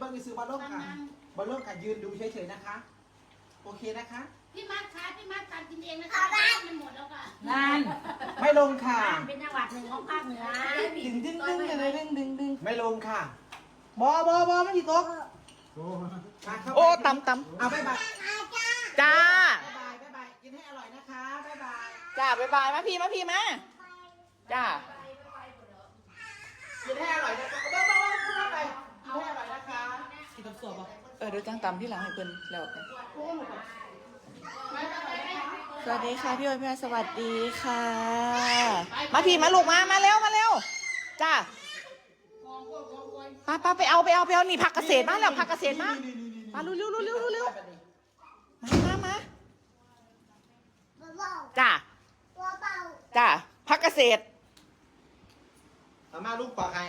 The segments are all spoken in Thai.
เบิ้งซื้อบอลโลกค่ะบอลโลกค่ะยืนดูเฉยๆนะคะ โอเคนะคะ พี่มัดคะพี่มัดการกินเองนะคะมันหมดแล้วค่ะนั่นไม่ลงค่ะเป็นจังหวัดหนึ่งของภาคเหนือดึงดึงดึงดึงดึงดึงดึงไม่ลงค่ะบอบอบอไม่ถีตกมาครับโอ้ตำตเอาบ๊ายบายำจ้าบ๊ายบายบ๊ายบายกินให้อร่อยนะคะบ๊ายบายจ้าบ๊ายบายมาพี่มาพี่มาจ้ากินให้อร่อยนะคะ กินกับสวบอะเออเดี๋ยวจังตำที่หลังให้เพิ่นแล้วกันสวัสดีค่ะพี่โอ้ยพี่อ้อยสวัสดีค่ะ มาพี่มาลูกมามาเร็วมาเร็วจ้าไปไปไปเอาไปเอาไปเอานี่ผักเกษตรมาแล้วผักเกษตรมามาเร็วเร็วเร็วเร็วเร็วมามามาจ้าจ้าผักเกษตรเอามาลูกปอกให้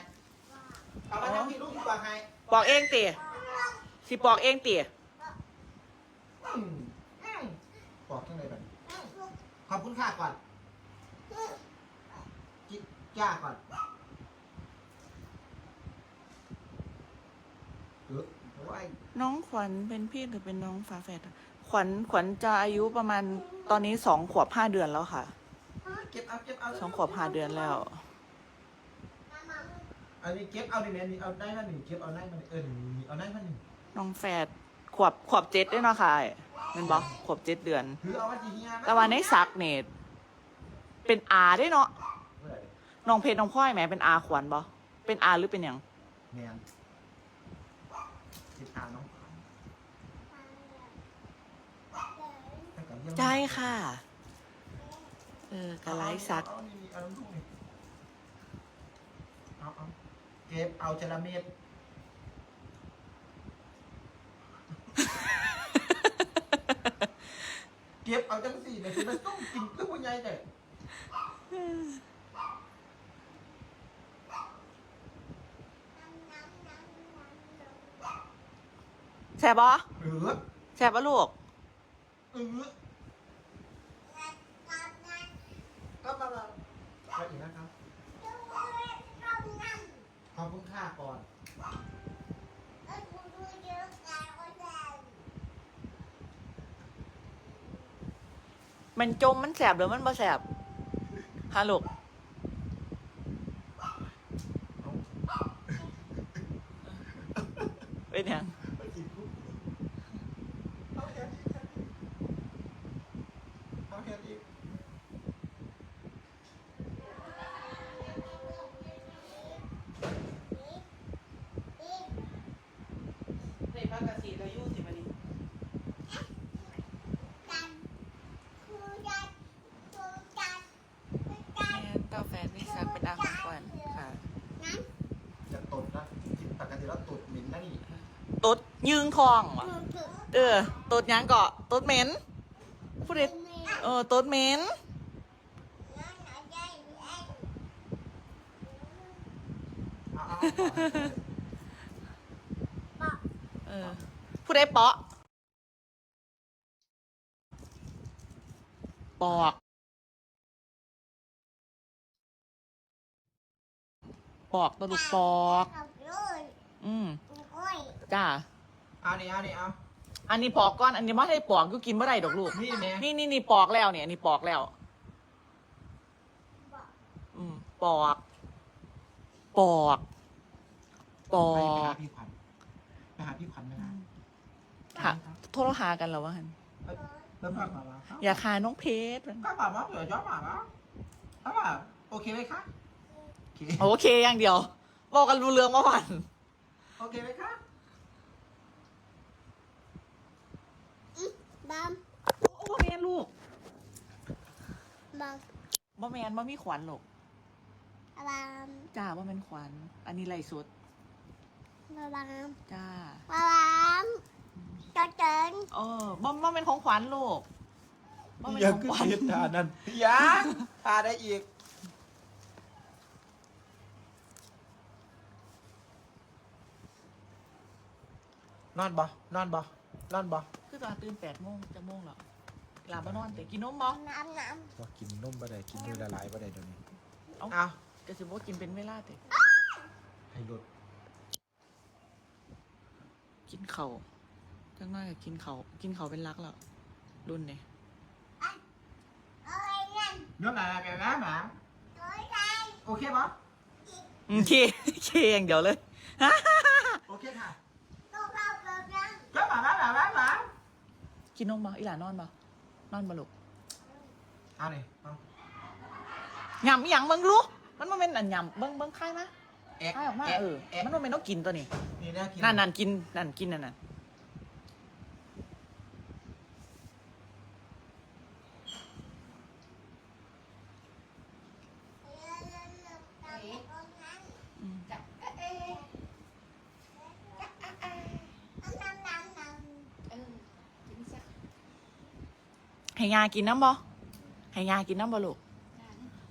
เอามาทั้งพี่ลูกปอกให้ปอกเองเตี๋ย สิปอกเองเตี๋ยอืมอืมปอกข้างในแบบขอบคุณค่ะก่อนกินจ้าก่อนเออโอ้ยน้องขวัญเป็นพี่หรือเป็นน้องฝาแฝดอะขวัญขวัญจะอายุประมาณตอนนี้สองขวบห้าเดือนแล้วค่ะเก็บเอาเก็บเอาสองขวบห้าเดือนแล้ว อันนี้เก็บเอาดิแม่นี่เอาได้มาหนึ่งเก็บเอาได้มาหนึ่งเออหนึ่งเอาได้มาหนึ่ง น้องแฝดขวบขวบเจ็ดด้วยเนาะค่ะเป็นบอกขวบเจ็ดเดือนคือเอาไว้ที่เฮียแต่ว่าในซักเนี่ยเป็นอาด้วยเนาะเมื่อไหร่น้องเพชรน้องพลอยแหมเป็นอาขวัญบอเป็นอาหรือเป็นหยังแมนติดตามน้องให้กับเยี่ยมใช่ค่ะ เออกระไรซัก เอานี่เอาน้ำทุกนี่เอาเอาเก็บเอาจระเม็ด เก็บ เอาจังสี่เนี่ยคือมันต้องกินคือผู้ใหญ่แต่แสบปะเออแสบปะลูก เออก็มาแล้วไปอีกนะครับขอบคุณค่าก่อน มันจมมันแสบหรือมันบ่แสบฮะลูกเป็นหยัง ไปกินคุกเอาแค่นี้แค่นี้เอาแค่นี้ ในภาคสีเรายู่สิมาดิ แม่เต้าแฟนนี่ซักเป็นอาของขวัญค่ะ จะตดนะกินปกติแล้วตดเหม็นนะนี่ ตด ยืงทองว่ะเออตดหยังเกาะตดเหม็นพูดดิเออตดเหม็นเอาเอาเอาเออพูดได้เปาะปอกปอกตัวลูกปอก อืมจ้า เอานี่เอานี่เอา อันนี้ปอกก้อน อันนี้ไม่ได้ปอกกูกินไม่ได้ดอกลูก นี่แม่นี่นี่นี่ปอกแล้วเนี่ยนี่ปอกแล้ว อืมปอก ปอก ปอไปไปกหาพี่ขวัญไปหาพี่ขวัญไหมคะหาโทรหากันแล้ววะฮันเริ่มพักมาแล้วอย่าคาน้องเพชรก็แบบว่าเผื่อย้อนมาแล้วถ้าแบบโอเคไหมคะโอเคโอเคอย่างเดียวบอกกันรู้เรื่องเมื่อวานโอเคไหมคะ บัมโอ้บ่แมนลูกบัมบ่แมนบ่มีขวัญลูกบัมจ้าบ่แมนขวัญอันนี้ไรสุดบัมจ้าบัมจอเจินเออบ่บ่เป็นของขวัญลูกบ่เป็นของขวัญทานั่นยังทาได้อีกนอนบ่นอนบ่นอนบ่ คือตอนตื่นแปดโมงจะโมงแล้วหลับมานอนแต่กินนมบ่น้ำน้ว่ากินนมบ่ได้กินมือละลายบ่ได้เดี๋ยวนี้เอาเอาก็สิบ่กินเป็นเวลาแต่ให้ลดกินเขาวจังน้อยก็กินเขาวกินเขาวเป็นรักแล้วรุ่นเนี่ยเอาไว้นั่นเนื้อหมาแกนะหมาตัวใหญ่โอเคปะอืมเคเคอย่างเดียวเลยโอเคค่ะตัวเราตัวนั้นก็หมาหมาหมาหมาหมา กินนมบ่อีหลานอนบ่นอนบ่ลูกเอาเลยเอายำอหย่างเบิ่งรู้มันบ่แม่นอันยำเบิ่งเบิ่งคายมาเอ็กคายออกมาเอ็กเออเอ็กมันบ่แม่นต้องกินตัวนี้นี่นะกินนั่นนั่นกินนั่นกินนั่นน่ะ อืม จับเอ๊ะ น้ำน้ำน้ เออกินสัก ให้ยากินน้ำบ่ให้ยากินน้ำบ่ลูก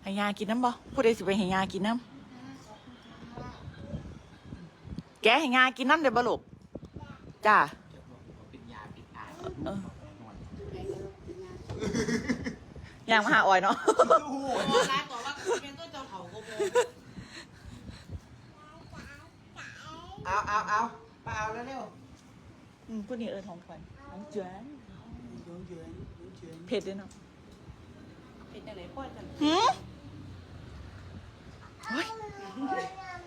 ให้ยากินน้ำบ่ผู้ใดสิไปให้ยากินน้ำแกให้ยากินน้ำเดี๋ยวบ่ลูกจ้าปิดยาปิดอายเออไอ้เลิกกินงานยางมาหาออยเนาะโอ้โหร้านบอกว่าเป็นต้นเจ้าเขาโกโบเอาเอาเอาไปเอาแล้วเร็วอืมผู้นี้เอิญของขวัญน้องเจือน เยืนเยืนเยืนเผ็ดด้วยเนาะเป็นอะไรพ่อจังหืมเฮ้ย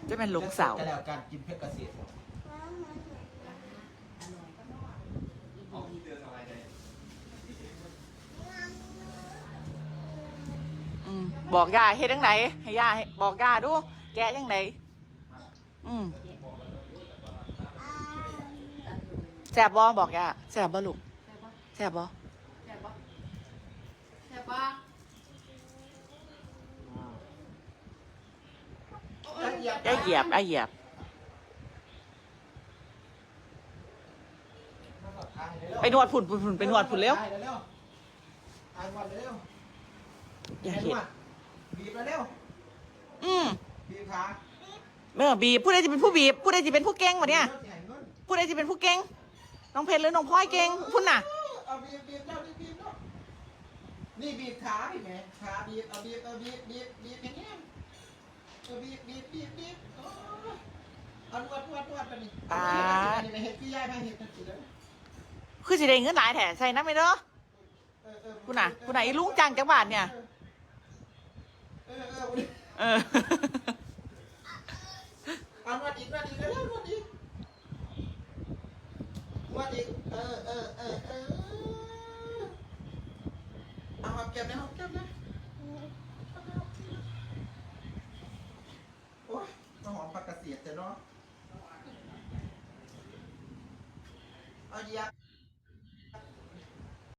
จะเป็นหลงสาวจะแล้วการกินเพชรเกษตรอร่อยก็นอกอืมบอกย่าเฮ็ดจังไหนให้ย่าให้บอกย่าดู แกะจังไหนอืมแซ่บบ่บอกย่าแซ่บบ่ลูกใช่ปะแซ่บบ่ ใช่ปะใช่ปะอย่าเหยียบอย่าเหยียบ ไปนวดผุ่นผุ่นผุ่นไปนวดผุ่นเร็วไปเร็วไปนวดเร็วอย่าไปนเห็ดวดบีบเร็วอืมบีบขาเมื่อบีบผู้ใดจะเป็นผู้บีบผู้ใดจะเป็นผู้เก่งวะเนี่ยเงินเงินผู้ใดจะเป็นผู้เก่งน้องเพชรหรือน้องพลอยเก่งพุ่นน่ะเอาบีบบีบเจ้านี่บีบเนาะ นี่บีบขาพี่แม่ขาบีบเอาบีบเอาบีบบีบบีบอย่างเงี้ยเอาบีบบีบบีบบีบโอ้ยเอานวดนวดนวดไปนี่ป๊าด นี่เห็ดพี่ย่ายมาเห็ดกันสิแล้วคือสิได้เงินหลายแถใส่น้ำไปเด้อ เออเออคุณน่ะคุณน่ะอีลุงจังจังบาทเนี่ย เออเออวันนี้เออ เอานวดอีกนวดอีกเร็วๆนวดอีกนวดอีกเออเออเออเออ เก้มนะหอมแก้มนะโอ้ยหอมปากกระเสียดแต่เนาะเอาเยียบ